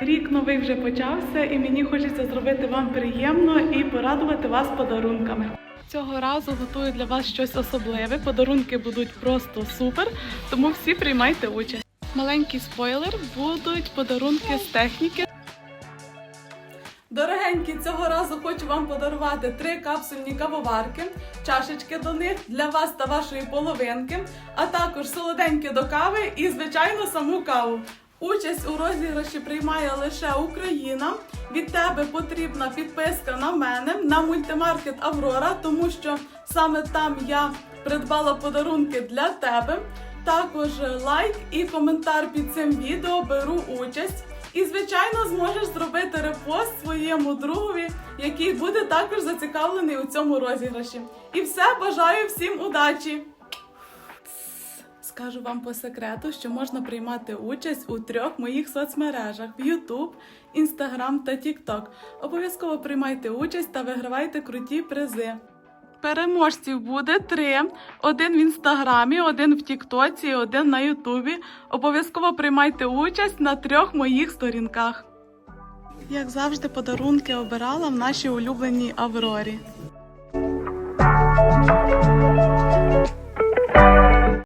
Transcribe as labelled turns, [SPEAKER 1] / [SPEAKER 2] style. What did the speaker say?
[SPEAKER 1] Рік новий вже почався, і мені хочеться зробити вам приємно і порадувати вас подарунками. Цього разу готую для вас щось особливе. Подарунки будуть просто супер, тому всі приймайте участь. Маленький спойлер будуть подарунки з техніки. Дорогенькі, цього разу хочу вам подарувати три капсульні кавоварки, чашечки до них для вас та вашої половинки, а також солоденькі до кави і, звичайно, саму каву. Участь у розіграші приймає лише Україна. Від тебе потрібна підписка на мене на мультимаркет Аврора, тому що саме там я придбала подарунки для тебе. Також лайк і коментар під цим відео беру участь. І, звичайно, зможеш зробити репост своєму другові, який буде також зацікавлений у цьому розіграші. І все, бажаю всім удачі! Скажу вам по секрету, що можна приймати участь у трьох моїх соцмережах: в YouTube, Instagram та TikTok. Обов'язково приймайте участь та вигравайте круті призи. Переможців буде три: один в інстаграмі, один в Тіктоці, один на Ютубі. Обов'язково приймайте участь на трьох моїх сторінках. Як завжди, подарунки обирала в нашій улюбленій Аврорі.